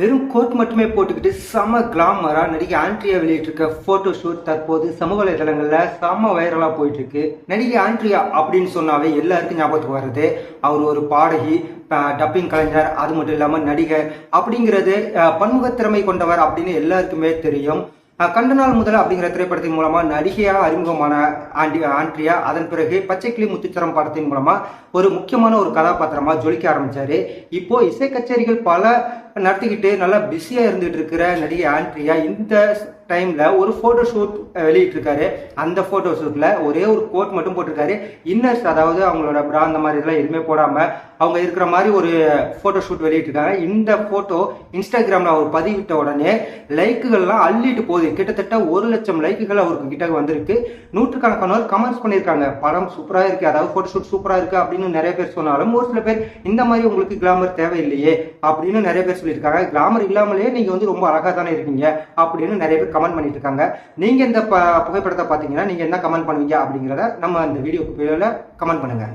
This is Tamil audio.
வெறும் கோட் மட்டுமே போட்டுக்கிட்டு செம கிளாமரா நடிகை ஆண்ட்ரியா வெளியிட்டிருக்க போட்டோ ஷூட் தற்போது சமூக வலைதளங்கள்ல செம வைரலா போயிட்டு இருக்கு நடிகை ஆண்ட்ரியா அப்படின்னு சொன்னாவே எல்லாருக்கும் ஞாபகத்துக்கு வருது அவர் ஒரு பாடகி டப்பிங் கலைஞர் அது மட்டும் இல்லாம நடிகர் அப்படிங்கிறது பன்முகத்திறமை கொண்டவர் அப்படின்னு எல்லாருக்குமே தெரியும். கண்ட நாள் முதல் அப்படிங்கிற திரைப்படத்தின் மூலமா நடிகையா அறிமுகமான ஆண்டி ஆண்ட்ரியா அதன் பிறகு பச்சைக்கிளி முத்துச்சரம் படத்தின் மூலமா ஒரு முக்கியமான ஒரு கதாபாத்திரமா ஜொலிக்க ஆரம்பிச்சாரு. இப்போ இசை கச்சேரிகள் பல நடத்திக்கிட்டு நல்லா பிஸியாக இருந்துகிட்டு இருக்கிற நடிகை ஆண்ட்ரியா இந்த டைமில் ஒரு ஃபோட்டோ ஷூட் வெளியிட்டிருக்காரு. அந்த ஃபோட்டோ ஷூட்டில் ஒரே ஒரு கோட் மட்டும் போட்டிருக்காரு. இன்னர்ஸ் அதாவது அவங்களோட ப்ரா அந்த மாதிரி இதெல்லாம் எதுவுமே போடாமல் அவங்க இருக்கிற மாதிரி ஒரு ஃபோட்டோ ஷூட் வெளியிட்டிருக்காங்க. இந்த ஃபோட்டோ இன்ஸ்டாகிராமில் அவர் பதிவிட்ட உடனே லைக்குகள்லாம் அள்ளிட்டு போகுது. கிட்டத்தட்ட ஒரு லட்சம் லைக்குகள் அவருக்கு கிட்ட வந்திருக்கு. நூற்றுக்கணக்கானோர் கமெண்ட்ஸ் பண்ணியிருக்காங்க. படம் சூப்பராக இருக்குது அதாவது ஃபோட்டோ ஷூட் சூப்பராக இருக்குது அப்படின்னு நிறைய பேர் சொன்னாலும் ஒரு சில பேர் இந்த மாதிரி உங்களுக்கு கிளாமர் தேவையில்லையே அப்படின்னு நிறைய பேர் சொல்லியிருக்காங்க. கிளாமர் இல்லாமலே நீங்கள் வந்து ரொம்ப அழகாக தானே இருக்கீங்க அப்படின்னு நிறைய பேர் கமெண்ட் பண்ணிட்டு இருக்காங்க நீங்க இந்த புகைப்படத்தை பாத்தீங்கன்னா நீங்க என்ன கமெண்ட் பண்ணுவீங்க அப்படிங்கிறத நம்ம இந்த வீடியோக்கு கீழே கமெண்ட் பண்ணுங்க.